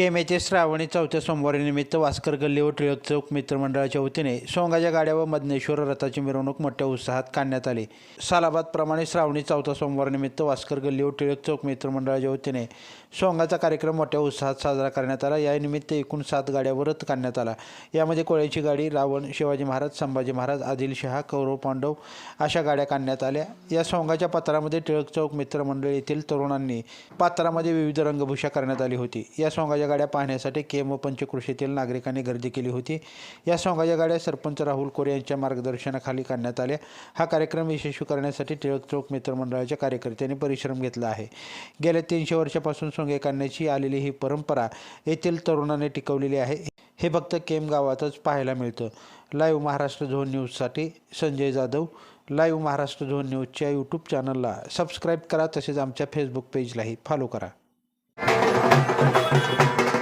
केम येथे श्रावणी चौथ्या सोमवारीनिमित्त वास्कर गल्ली व टिळक चौक मित्रमंडळाच्या वतीने सोंगाच्या गाड्या व मदनेश्वर रथाची मिरवणूक मोठ्या उत्साहात काढण्यात आली. सालाबादप्रमाणे श्रावणी चौथा सोमवारनिमित्त वास्कर गल्ली व टिळक चौक मित्रमंडळाच्या वतीने सोंगाचा कार्यक्रम मोठ्या उत्साहात साजरा करण्यात आला. यानिमित्त एकूण सात गाड्या व रथ काढण्यात आला. यामध्ये कोळ्याची गाडी रावण शिवाजी महाराज संभाजी महाराज आदिलशहा कौरव पांडव अशा गाड्या काढण्यात आल्या. या सोंगाच्या पत्रामध्ये टिळक चौक मित्रमंडळ येथील तरुणांनी पात्रामध्ये विविध रंगभूषा करण्यात आली होती. या सोंगाच्या गाड्या पाहण्यासाठी केम व पंचकृषीतील नागरिकांनी गर्दी केली होती. या सोंगाच्या गाड्या सरपंच राहुल कोरे यांच्या मार्गदर्शनाखाली काढण्यात आल्या. हा कार्यक्रम यशस्वी करण्यासाठी टिळक चौक मित्रमंडळाच्या कार्यकर्त्यांनी परिश्रम घेतला आहे. गेल्या तीनशे वर्षापासून सोंगे काढण्याची आलेली ही परंपरा येथील तरुणांनी टिकवलेली आहे. हे फक्त केम गावातच पाहायला मिळतं. लाईव्ह महाराष्ट्र झोन न्यूजसाठी संजय जाधव. लाईव्ह महाराष्ट्र झोन न्यूजच्या यूट्यूब चॅनलला सबस्क्राईब करा तसेच आमच्या फेसबुक पेजलाही फॉलो करा. Thank you.